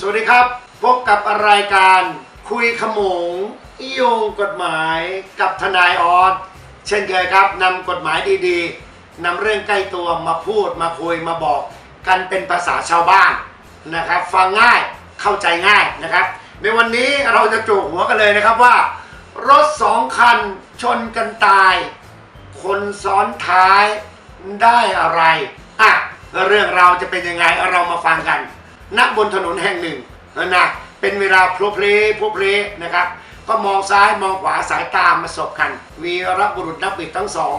สวัสดีครับ พบกับรายการคุยขโมงโยงกฎหมายกับทนายออสเช่นเคยครับนำกฎหมายดีๆนำเรื่องใกล้ตัวมาพูดมาคุยมาบอกกันเป็นภาษาชาวบ้านนะครับ ฟังง่ายเข้าใจง่ายนะครับ ในวันนี้เราจะโจกหัวกันเลยนะครับว่า รถสองคันชนกันตาย คนซ้อนท้ายได้อะไรอะเรื่องราวจะเป็นยังไงเรามาฟังกัน ณบนถนนแห่งหนึ่งนะเป็นเวลาพลเพลพลเพลนะครับ ก็มองซ้ายมองขวาสายตามาสบกัน วีรบุรุษนักบิดทั้งสอง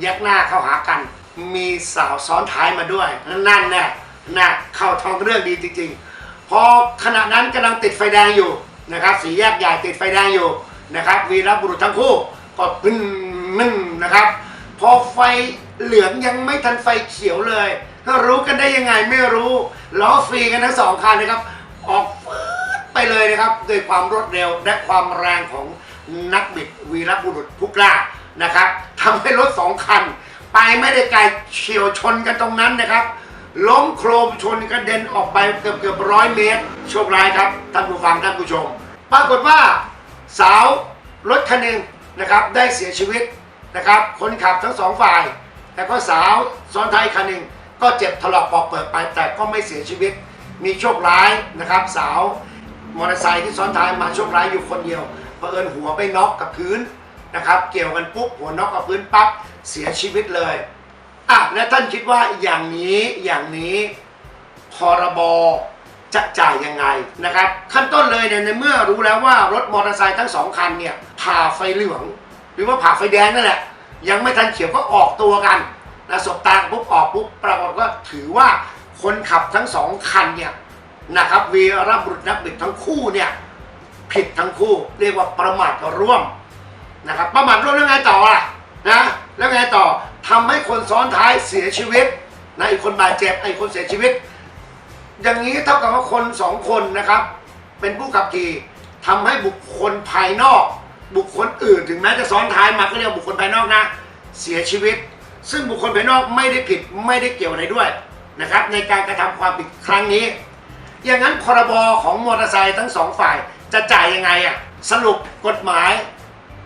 แยกหน้าเข้าหากัน มีสาวซ้อนท้ายมาด้วย นั่นแน่นะเข้าท้องเรื่องดีจริงๆ พอขณะนั้นกำลังติดไฟแดงอยู่นะครับสีแยกใหญ่ติดไฟแดงอยู่นะครับ วีรบุรุษทั้งคู่ก็พึ่นมึนนะครับ พอไฟเหลืองยังไม่ทันไฟเขียวเลย รู้กันได้ยังไงไม่รู้ล้อฟรีกันทั้งสองคันนะครับ ออกฟืดไปเลยนะครับด้วยความรวดเร็วและความแรงของนักบิดวีรบุรุษผู้กล้านะครับทำให้รถสองคัน ไปไม่ได้ไกลเฉียวชนกันตรงนั้นนะครับ ล้มโครมชนกระเด็นออกไปเกือบเกือบร้อยเมตรโชคร้ายครับท่านผู้ฟังท่านผู้ชม ปรากฏว่าสาวรถคันหนึ่งนะครับได้เสียชีวิตนะครับ คนขับทั้งสองฝ่าย แต่ก็สาวซ้อนท้ายคันหนึ่ง ก็เจ็บถลอกปอกเปิดไปแต่ก็ไม่เสียชีวิต มีโชคร้ายนะครับ สาวมอเตอร์ไซค์ที่ซ้อนท้ายมาโชคร้ายอยู่คนเดียวเผอิญหัวไปน็อกกับพื้นนะครับ เกี่ยวกันปุ๊บหัวน็อกกับพื้นปั๊บเสียชีวิตเลยอะและท่านคิดว่าอย่างนี้อย่างนี้พรบจะจ่ายยังไงนะครับ ขั้นต้นเลยเนี่ยในเมื่อรู้แล้วว่ารถมอเตอร์ไซค์ทั้งสองคันเนี่ยผ่าไฟเหลือง หรือว่าผ่าไฟแดงนั่นแหละยังไม่ทันเขียวก็ออกตัวกัน นะสบตาปุ๊บออกปุ๊บปรากฏว่าถือว่าคนขับทั้งสองคันเนี่ยนะครับวีรบุรุษนักบิดทั้งคู่เนี่ยผิดทั้งคู่เรียกว่าประมาทร่วมนะครับประมาทร่วมแล้วไงต่อล่ะนะแล้วไงต่อทำให้คนซ้อนท้ายเสียชีวิตนะอีกคนบาดเจ็บไอ้คนเสียชีวิต อย่างนี้เท่ากับว่าคนสองคนนะครับ เป็นผู้ขับขี่ทำให้บุคคลภายนอก บุคคลอื่นถึงแม้จะซ้อนท้ายมาก็เรียกว่าบุคคลภายนอกนะ เสียชีวิต ซึ่งบุคคลภายนอกไม่ได้ผิดไม่ได้เกี่ยวอะไรด้วยนะครับ ในการกระทำความผิดครั้งนี้ อย่างนั้นพรบของมอเตอร์ไซค์ทั้งสองฝ่ายจะจ่ายยังไงอะสรุปกฎหมาย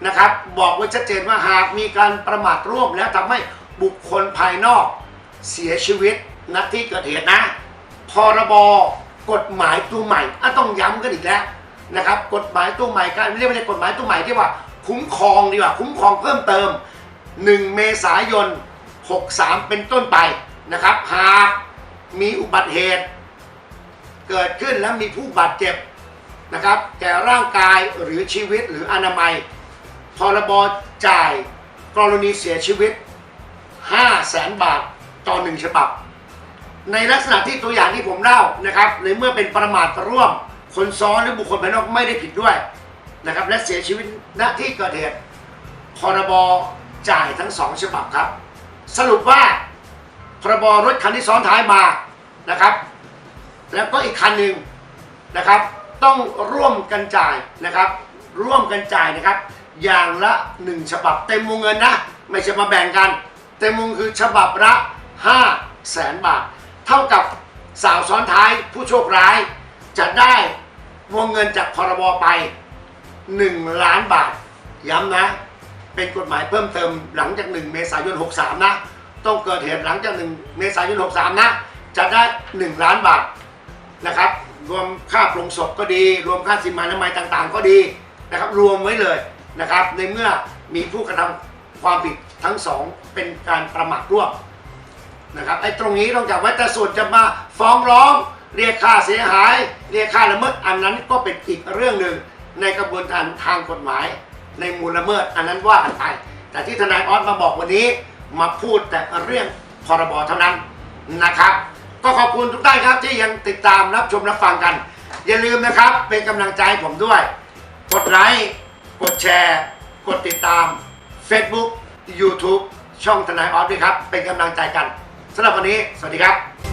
นะครับ บอกไว้ชัดเจนว่าหากมีการประมาทร่วมแล้วทำให้บุคคลภายนอกเสียชีวิตณที่เกิดเหตุนะพรบกฎหมายตัวใหม่อะต้องย้ำกันอีกแล้วนะครับ กฎหมายตัวใหม่กันเรียกว่า กฎหมายตัวใหม่ที่ว่าคุ้มครองดีกว่าคุ้มครองเพิ่มเติม 1 เมษายน 63 เป็นต้นไปนะครับ หากมีอุบัติเหตุ เกิดขึ้นแล้วมีผู้บาดเจ็บนะครับ แก่ร่างกายหรือชีวิตหรืออนามัย พรบจ่ายกรณีเสียชีวิต 5 0 0แสนบาทต่อหนึ่งฉบับ ในลักษณะที่ตัวอย่างที่ผมเล่านะครับ ในเมื่อเป็นประมาทร่วม คนซ้อนหรือบุคคลภายนอกไม่ได้ผิดด้วยนะครับ และเสียชีวิตณที่เกิดเหตุพรบจ่ายทั้งสองฉบับครับ สรุปว่าพรบรถคันที่ซ้อนท้ายมานะครับ แล้วก็อีกคันหนึ่งนะครับ ต้องร่วมกันจ่ายนะครับ ร่วมกันจ่ายนะครับ อย่างละหนึ่งฉบับเต็มวงเงินนะ ไม่ใช่มาแบ่งกัน เต็มวงคือฉบับละ5แสนบาท เท่ากับสาวซ้อนท้ายผู้โชคร้ายจะได้วงเงินจากพรบไป 1 ล้านบาท ย้ำนะ เป็นกฎหมายเพิ่มเติมหลังจาก 1 เมษายน 63 นะ ต้องเกิดเหตุหลังจาก 1 เมษายน 63 นะ จะได้ 1 ล้านบาทนะครับ รวมค่าปรงศพก็ดี รวมค่าสินมานามัยต่างๆ ก็ดีนะครับ รวมไว้เลยนะครับ ในเมื่อมีผู้กระทำความผิดทั้งสองเป็นการประมาทร่วมนะครับ ไอ้ตรงนี้ต้องจากไว้แต่ส่วนจะมาฟ้องร้องเรียกค่าเสียหาย เรียกค่าละเมิดอันนั้นก็เป็นอีกเรื่องหนึ่งในกระบวนการทางกฎหมาย ในมูลละเมิดอันนั้นว่ากันไปแต่ที่ทนายออสมาบอกวันนี้มาพูดแต่เรื่องพรบเท่านั้นนะครับ ก็ขอบคุณทุกท่านครับที่ยังติดตามรับชมรับฟังกัน อย่าลืมนะครับ เป็นกำลังใจให้ผมด้วย กดไลค์กดแชร์ กดติดตาม Facebook YouTube ช่องทนายออสด้วยครับ เป็นกำลังใจกันสำหรับวันนี้ สวัสดีครับ